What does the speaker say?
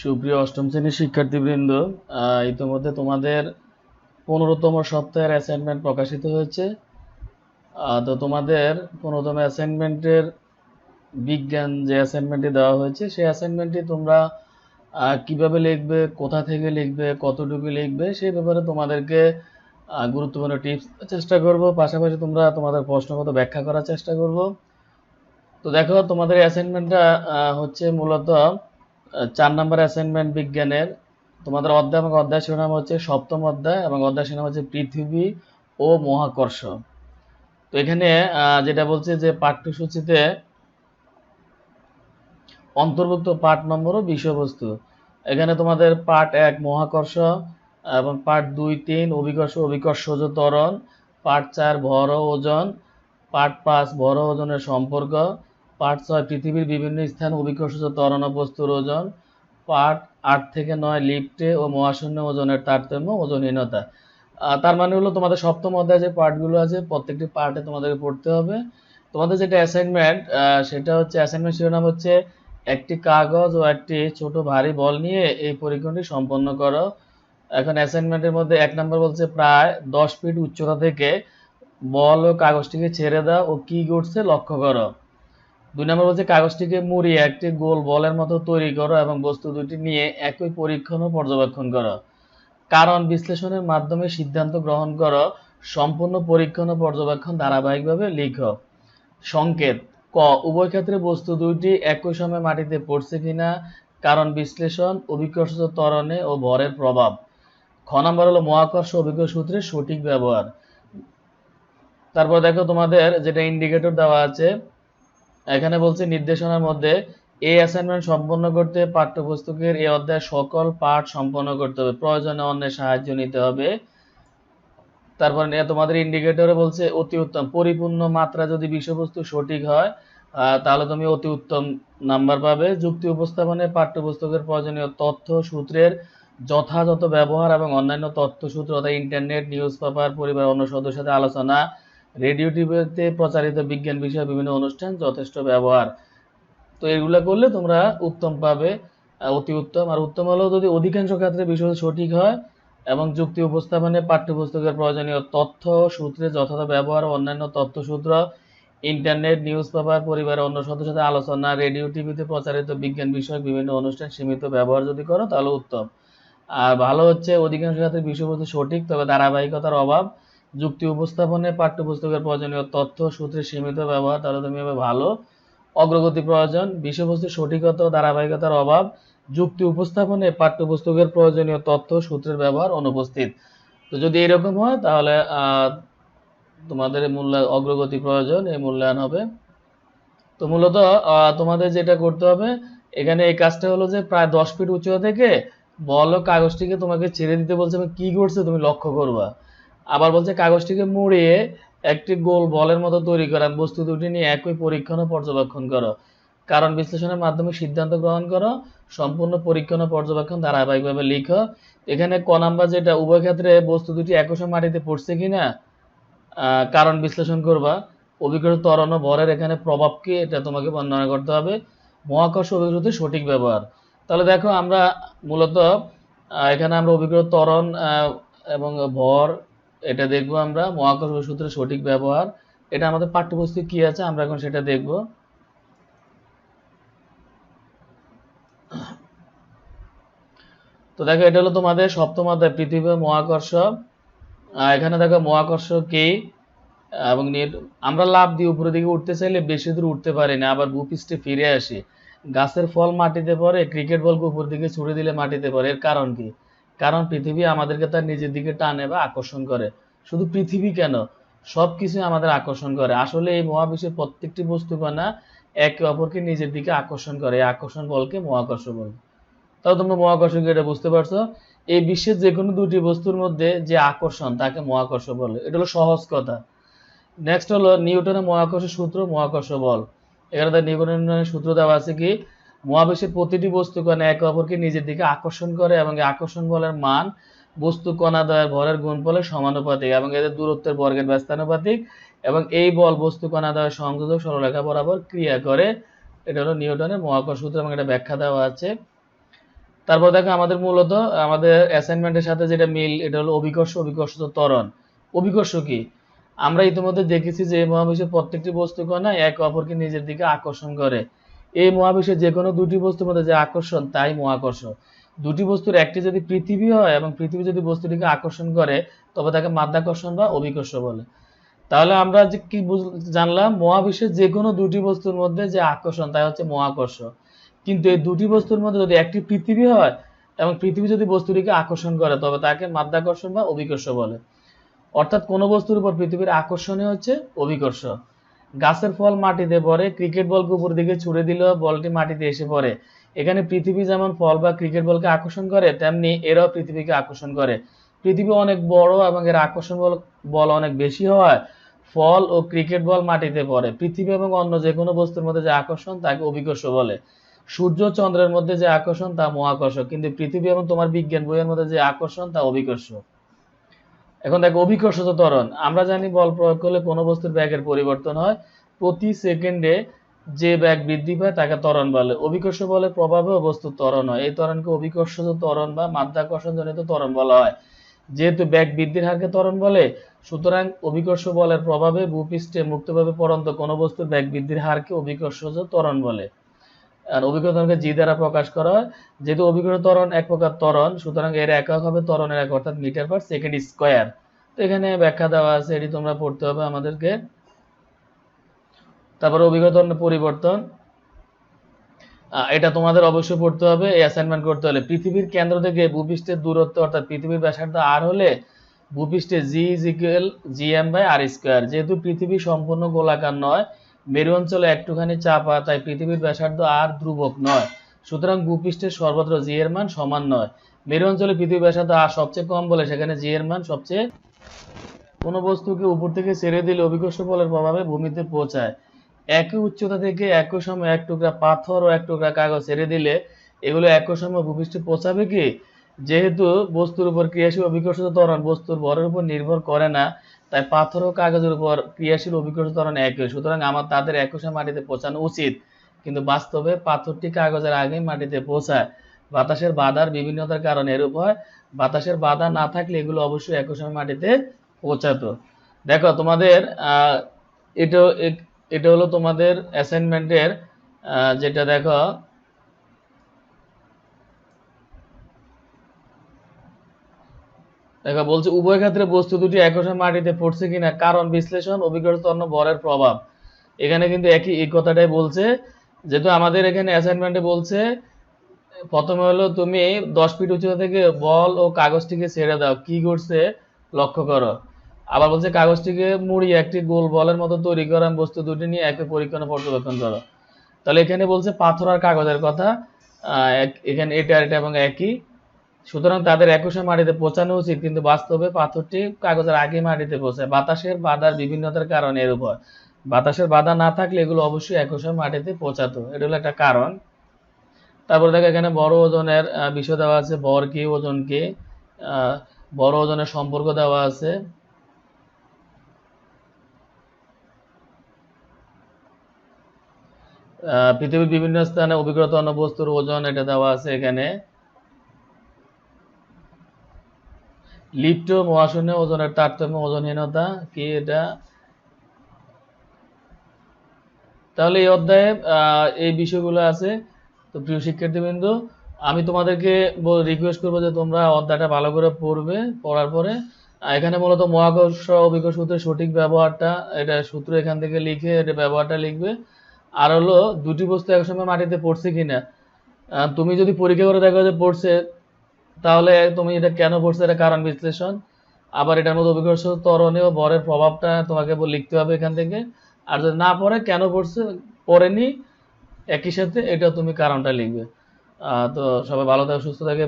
সুপ্রিয় অষ্টম শ্রেণির শিক্ষার্থীবৃন্দ ইতিমধ্যে তোমাদের পনেরোতম সপ্তাহের অ্যাসাইনমেন্ট প্রকাশিত হয়েছে। তো তোমাদের পনেরোতম অ্যাসাইনমেন্টের বিজ্ঞান যে অ্যাসাইনমেন্টটি দেওয়া হয়েছে, সেই অ্যাসাইনমেন্টটি তোমরা কীভাবে লিখবে, কোথা থেকে লিখবে, কতটুকু লিখবে, সেই ব্যাপারে তোমাদেরকে গুরুত্বপূর্ণ টিপস চেষ্টা করব। পাশাপাশি তোমরা তোমাদের প্রশ্নগত ব্যাখ্যা করার চেষ্টা করব। তো দেখো, তোমাদের অ্যাসাইনমেন্টটা হচ্ছে মূলত চার নম্বর অ্যাসাইনমেন্ট বিজ্ঞানের। তোমাদের অধ্যায় এবং অধ্যায় শিরোনাম হচ্ছে সপ্তম অধ্যায় এবং অধ্যায় শিরোনাম হচ্ছে পৃথিবী ও মহাকর্ষ। তো এখানে যেটা বলছে যে পাঠ্যসূচিতে অন্তর্ভুক্ত পাঠ নম্বর ও বিষয়বস্তু। এখানে তোমাদের পাঠ এক, মহাকর্ষ, এবং পাঠ দুই, তিন, অভিকর্ষ অভিকর্ষজ ত্বরণ, পাঠ চার, ভর ওজন, পাঠ পাঁচ, ভর ওজনের সম্পর্ক পাঠ ছয়, পৃথিবীর বিভিন্ন স্থান অভিকর্ষজ ত্বরণ বস্তুর ওজন। পার্ট আট থেকে নয়, লিফটে ও মহাশূন্য ওজনের তারতম্য, ওজনহীনতা। তার মানে হলো তোমাদের সপ্তম অধ্যায়ে যে পার্টগুলো আছে, প্রত্যেকটি পার্টে তোমাদেরকে পড়তে হবে। তোমাদের যেটা অ্যাসাইনমেন্ট সেটা হচ্ছে অ্যাসাইনমেন্ট শিরোনাম হচ্ছে, একটি কাগজ ও একটি ছোট ভারী বল নিয়ে এই পরীক্ষণটি সম্পন্ন করো। এখন অ্যাসাইনমেন্টের মধ্যে এক নম্বর বলছে প্রায় দশ ফিট উচ্চতা থেকে বল ও কাগজটিকে ছেড়ে দাও ও কি ঘটছে লক্ষ্য করো। দুই নম্বর বলছে কাগজটিকে মুড়িয়ে একটি গোল বলের মতো তৈরি করো এবং বস্তু দুটি নিয়ে একই পরীক্ষণ ও পর্যবেক্ষণ করো। কারণ বিশ্লেষণের মাধ্যমে সিদ্ধান্ত গ্রহণ করো, সম্পূর্ণ পরীক্ষণ ও পর্যবেক্ষণ ধারাবাহিকভাবে লিখো। সংকেত, ক, উভয় ক্ষেত্রে বস্তু দুইটি একই সময় মাটিতে পড়ছে কিনা, কারণ বিশ্লেষণ, অভিকর্ষ ত্বরণে ও ভরের প্রভাব। খ নম্বর হলো মহাকর্ষ অভিজ্ঞ সূত্রের সঠিক ব্যবহার। তারপর দেখো তোমাদের যেটা ইন্ডিকেটর দেওয়া আছে এখানে বলছে, নির্দেশনার মধ্যে এই অ্যাসাইনমেন্ট সম্পন্ন করতে পাঠ্যপুস্তকের এই অধ্যায় সকল পাঠ সম্পন্ন করতে হবে। প্রয়োজনে অন্যের সাহায্য নিতে হবে। তারপর তোমাদের ইন্ডিকেটরে বলছে, অতি উত্তম। পরিপূর্ণ মাত্রা যদি বিষয়বস্তু সঠিক হয় তাহলে তুমি অতি উত্তম নাম্বার পাবে। যুক্তি উপস্থাপনে পাঠ্যপুস্তকের প্রয়োজনীয় তথ্য, সূত্রের যথাযথ ব্যবহার এবং অন্যান্য তথ্য সূত্র অর্থাৎ ইন্টারনেট নিউজ পেপার পরিবার অন্য সদস্যের সাথে আলোচনা রেডিও টিভিতে প্রচারিত বিজ্ঞান বিষয়ে বিভিন্ন অনুষ্ঠান যথেষ্ট ব্যবহার। তো এগুলো করলে তোমরা উত্তম পাবে অতি উত্তম। আর উত্তম হলেও যদি অধিকাংশ ক্ষেত্রে বিষয় সঠিক হয় এবং যুক্তি উপস্থাপনে পাঠ্যপুস্তকের প্রয়োজনীয় তথ্য, সূত্রে যথাযথ ব্যবহার, অন্যান্য তথ্য সূত্র ইন্টারনেট, নিউজ পেপার, পরিবারের অন্য সদস্যের সাথে আলোচনা, রেডিও টিভিতে প্রচারিত বিজ্ঞান বিষয়ক বিভিন্ন অনুষ্ঠান সীমিত ব্যবহার যদি করো তাহলে উত্তম। আর ভালো হচ্ছে অধিকাংশ ক্ষেত্রে বিষয়বস্তু সঠিক তবে ধারাবাহিকতার অভাব। যুক্তি উপস্থাপনে পাঠ্যপুস্তকের প্রয়োজনীয় তথ্য, সূত্রে সীমিত ব্যবহার হবে ভালো, অগ্রগতি প্রয়োজন বিষয়বস্তুর সঠিকতা ও ধারাবাহিকতার অভাব, যুক্তি উপস্থাপনে পাঠ্যপুস্তকের প্রয়োজনীয় তথ্য, সূত্রের ব্যবহার অনুপস্থিত। তো যদি এরকম হয়, তাহলে তোমাদের মূল্য অগ্রগতি প্রয়োজন, এই মূল্যায়ন হবে। তো মূলত তোমাদের যেটা করতে হবে, এখানে এই কাজটা হলো যে প্রায় দশ ফিট উচ্চতা থেকে বল কাগজটিকে তোমাকে ছেড়ে দিতে বলছে কি করছে তুমি লক্ষ্য করবা। আবার বলছে কাগজটিকে মুড়িয়ে একটি গোল বলের মতো তৈরি করা বস্তু দুটি নিয়ে একই পরীক্ষণ ও পর্যবেক্ষণ করো। কারণ বিশ্লেষণের মাধ্যমে সিদ্ধান্ত গ্রহণ করো, সম্পূর্ণ পরীক্ষণ ও পর্যবেক্ষণ ধারাবাহিকভাবে লিখো। এখানে ক নাম্বার যেটা, উভয় ক্ষেত্রে বস্তু দুটি একই সময় মাটিতে পড়ছে কিনা কারণ বিশ্লেষণ করবা। অভিজ্ঞতা ত্বরণ ও ভরের এখানে প্রভাব কি, এটা তোমাকে বর্ণনা করতে হবে। মহাকর্ষ অভিজ্ঞতার সঠিক ব্যবহার। তাহলে দেখো আমরা মূলত এখানে আমরা অভিজ্ঞতা ত্বরণ এবং ভর এটা দেখব আমরা। মহাকর্ষ সূত্রের সঠিক ব্যবহার। এটা আমাদের পাঠ্যপুস্তকে কি আছে? আমরা এখন সেটা দেখব। তো দেখো, এটা হলো তোমাদের সপ্তম অধ্যায়, পৃথিবী মহাকর্ষ। এখানে দেখো, মহাকর্ষ কি? এবং আমরা লাভ দিয়ে উপরের দিকে উঠতে চাইলে বেশি দূর উঠতে পারি না, আবার ভূপৃষ্ঠে ফিরে আসি। গাছের ফল মাটিতে পড়ে ক্রিকেট বলকে উপর দিকে ছুড়ে দিলে মাটিতে পড়ে। এর কারণ কি? কারণ পৃথিবী আমাদেরকে তার নিজের দিকে টানে বা আকর্ষণ করে। শুধু পৃথিবী কেন? সবকিছু আমাদের আকর্ষণ করে। আসলে এই মহাবিশ্বের প্রত্যেকটি বস্তু কণা একে অপরকে নিজের দিকে আকর্ষণ করে। আকর্ষণ বলকে মহাকর্ষ বল। তাহলে তোমরা মহাকর্ষ কি এটা বুঝতে পারছ? এই বিশ্বের যে কোনো দুটি বস্তুর মধ্যে যে আকর্ষণ, তাকে মহাকর্ষ বলে। এটা হলো সহজ কথা। নেক্সট হলো নিউটনের মহাকর্ষ সূত্র, মহাকর্ষ বল। এখানে তার নিউটনের সূত্র দেওয়া আছে কি? মহাবিশ্বের প্রতিটি বস্তু কণা একে অপরকে নিজের দিকে আকর্ষণ করে এবং আকর্ষণ বলের মান বস্তু কণা দ্বয়ের ভরের গুণফলের সমানুপাতিক এবং এদের দূরত্বের বর্গের ব্যস্তানুপাতিক এবং এই বল বস্তু কণা দ্বয়ের সংযোজক সরলরেখা বরাবর ক্রিয়া করে। এটা হলো নিউটনের মহাকর্ষ সূত্র এবং এটা ব্যাখ্যা দেওয়া আছে। তারপর দেখো আমাদের মূলত আমাদের অ্যাসাইনমেন্টের সাথে যেটা মিল, এটা হলো অভিকর্ষ অভিকর্ষ ত্বরণ। অভিকর্ষ কি? আমরা ইতিমধ্যে দেখেছি যে মহাবিশ্বের প্রত্যেকটি বস্তু কণা এক অপরকে নিজের দিকে আকর্ষণ করে। এই মহাবিশ্বের যে কোনো দুটি বস্তুর মধ্যে যে আকর্ষণ, তাই মহাকর্ষ দুটি বস্তুর একটি যদি পৃথিবী হয় এবং পৃথিবী যদি বস্তুটিকে আকর্ষণ করে, তবে তাকে মাধ্যাকর্ষণ বা অভিকর্ষ বলে। তাহলে আমরা যে কি জানলাম, মহাবিশ্বের যে কোনো দুটি বস্তুর মধ্যে যে আকর্ষণ, তাই হচ্ছে মহাকর্ষ। কিন্তু এই দুটি বস্তুর মধ্যে যদি একটি পৃথিবী হয় এবং পৃথিবী যদি বস্তুটিকে আকর্ষণ করে, তবে তাকে মাধ্যাকর্ষণ বা অভিকর্ষ বলে। অর্থাৎ কোনো বস্তুর উপর পৃথিবীর আকর্ষণই হচ্ছে অভিকর্ষ। গাছের ফল মাটিতে পড়ে ক্রিকেট বলকে উপর দিকে ছুড়ে দিলেও বলটি মাটিতে এসে পড়ে। এখানে পৃথিবী যেমন ফল বা ক্রিকেট বলকে আকর্ষণ করে, তেমনি এরাও পৃথিবীকে আকর্ষণ করে। পৃথিবী অনেক বড় এবং এর আকর্ষণ বল বল অনেক বেশি হওয়ায় ফল ও ক্রিকেট বল মাটিতে পড়ে। পৃথিবী এবং অন্য যে কোনো বস্তুর মধ্যে যে আকর্ষণ, তাকে অভিকর্ষ বলে। সূর্য চন্দ্রের মধ্যে যে আকর্ষণ, তা মহাকর্ষ। কিন্তু পৃথিবী এবং তোমার বিজ্ঞান বইয়ের মধ্যে যে আকর্ষণ, তা অভিকর্ষ। এখন দেখো অভিকর্ষজ ত্বরণ আমরা জানি বল প্রয়োগ করলে কোনো বস্তুর ব্যাগের পরিবর্তন হয়। প্রতি সেকেন্ডে যে ব্যাগ বৃদ্ধি পায় তাকে ত্বরণ বলে। অভিকর্ষ বলে প্রভাবেও বস্তু ত্বরণ হয়। এই ত্বরণকে অভিকর্ষজ ত্বরণ বা মাধ্যাকর্ষণ জনিত ত্বরণ বলা হয়। যেহেতু ব্যাগ বৃদ্ধির হারকে ত্বরণ বলে, সুতরাং অভিকর্ষ বলের প্রভাবে ভূপৃষ্ঠে মুক্তভাবে পড়ন্ত কোনো বস্তুর ব্যাগ বৃদ্ধির হারকে অভিকর্ষজ ত্বরণ বলে। আর অভিকর্ষ ত্বরণকে জি দ্বারা প্রকাশ করা হয়। যেহেতু অভিকর্ষ ত্বরণ এক প্রকার ত্বরণ, সুতরাং এর একক হবে ত্বরণের এক, অর্থাৎ মিটার পার সেকেন্ড স্কোয়ার তো এখানে ব্যাখ্যা দেওয়া আছে, এটি তোমরা পড়তে হবে আমাদেরকে। তারপরে অভিজ্ঞতা পরিবর্তন। এটা তোমাদের অবশ্যই পড়তে হবে, এই অ্যাসাইনমেন্ট করতে হলে। পৃথিবীর কেন্দ্র থেকে ভূপৃষ্ঠের দূরত্ব, অর্থাৎ পৃথিবীর ব্যাসার্ধ আর হলে ভূপৃষ্ঠে G is equal G M by R square যেহেতু পৃথিবী সম্পূর্ণ গোলাকার নয় মেরু অঞ্চলে একটুখানি চাপা, তাই পৃথিবীর ব্যাসার্ধ আর ধ্রুবক নয়। সুতরাং ভূপৃষ্ঠের সর্বত্র জি এর মান সমান নয়। মেরু অঞ্চলে পৃথিবীর ব্যাসার্ধ আর সবচেয়ে কম বলে সেখানে জি এর মান সবচেয়ে কোনো বস্তুকে উপর থেকে ছেড়ে দিলে অভিকর্ষ বলের প্রভাবে ভূমিতে পৌঁছায়। একই উচ্চতা থেকে একই সময় এক টুকরা পাথর ও এক টুকরা কাগজ ছেড়ে দিলে এগুলো একই সময় ভূপৃষ্ঠে পৌঁছাবে কি? যেহেতু বস্তুর উপর ক্রিয়াশীল অভিকর্ষ ত্বরণ বস্তুর ভরের উপর নির্ভর করে না তাই পাথর ও কাগজের উপর ক্রিয়াশীল অভিকর্ষ ত্বরণ একই। সুতরাং আমার তাদের সময় মাটিতে পৌঁছানো উচিত। কিন্তু বাস্তবে পাথরটি কাগজের আগেই মাটিতে পৌঁছায়। বাতাসের বাধার বিভিন্নতার কারণে এরূপ হয়। বাতাসের বাধা না থাকলে এগুলো অবশ্যই সময় মাটিতে পৌঁছাতো। দেখো, তোমাদের এটা এটা হলো তোমাদের অ্যাসাইনমেন্টের যেটা দেখো দেখো বলছে, উভয় ক্ষেত্রে বস্তু দুটি একই মাটিতে পড়ছে কিনা, কারণ বিশ্লেষণ, অভিজ্ঞতা অন্য বরের প্রভাব। এখানে কিন্তু একই এই কথাটাই বলছে, যেহেতু আমাদের এখানে অ্যাসাইনমেন্টে বলছে, প্রথমে হলো তুমি দশ ফিট উচ্চতা থেকে বল ও কাগজটিকে ছেড়ে দাও, কি করছে লক্ষ্য করো। আবার বলছে, কাগজটিকে মুড়ি, একটি গোল বলের মতো তৈরি করা বস্তু দুটি নিয়ে একই পরীক্ষণে পর্যবেক্ষণ করো। তাহলে এখানে বলছে পাথর আর কাগজের কথা এখানে এটা এটা এবং একই। সুতরাং তাদের সময় মাটিতে পৌঁছানো উচিত, কিন্তু বাস্তবে পাথরটি কাগজের আগে মাটিতে পৌঁছায়। বাতাসের বাধার বিভিন্নতার কারণে এর উপর। বাতাসের বাধা না থাকলে এগুলো অবশ্যই সময় মাটিতে পৌঁছাতো। এটা হলো একটা কারণ। তারপর দেখো এখানে বড় ওজনের বিষয় দেওয়া আছে, বর কি, ওজন কি। বড় ওজনের সম্পর্ক দেওয়া আছে। পৃথিবীর বিভিন্ন স্থানে অভিজ্ঞতা অন্য বস্তুর ওজন এটা দেওয়া আছে এখানে। লিপ্ত মহাশূন্য ওজনের তারতম্য ওজনহীনতা কি এটা? তাহলে এই অধ্যায়ে এই বিষয়গুলো আছে। তো প্রিয় শিক্ষার্থীবৃন্দ, আমি তোমাদেরকে রিকোয়েস্ট করব যে তোমরা অধ্যায়টা ভালো করে পড়বে, পড়ার পরে এখানে মূলত মহাকর্ষ অভিকর্ষ সূত্রের সঠিক ব্যবহারটা, এটা সূত্র এখান থেকে লিখে এটা ব্যবহারটা লিখবে। আর হলো, দুটি বস্তু একসঙ্গে মাটিতে পড়ছে কিনা? তুমি যদি পরীক্ষা করে দেখো যে পড়ছে তাহলে তুমি এটা কেন পড়ছো এটা কারণ বিশ্লেষণ। আবার এটার মধ্যে অভিকর্ষ তরণে বরের প্রভাবটা তোমাকে লিখতে হবে এখান থেকে। আর যদি না পড়ে, কেন পড়ছে? পড়েনি, একই সাথে এটা তুমি কারণটা লিখবে। তো সবাই ভালো থাকে, সুস্থ থাকে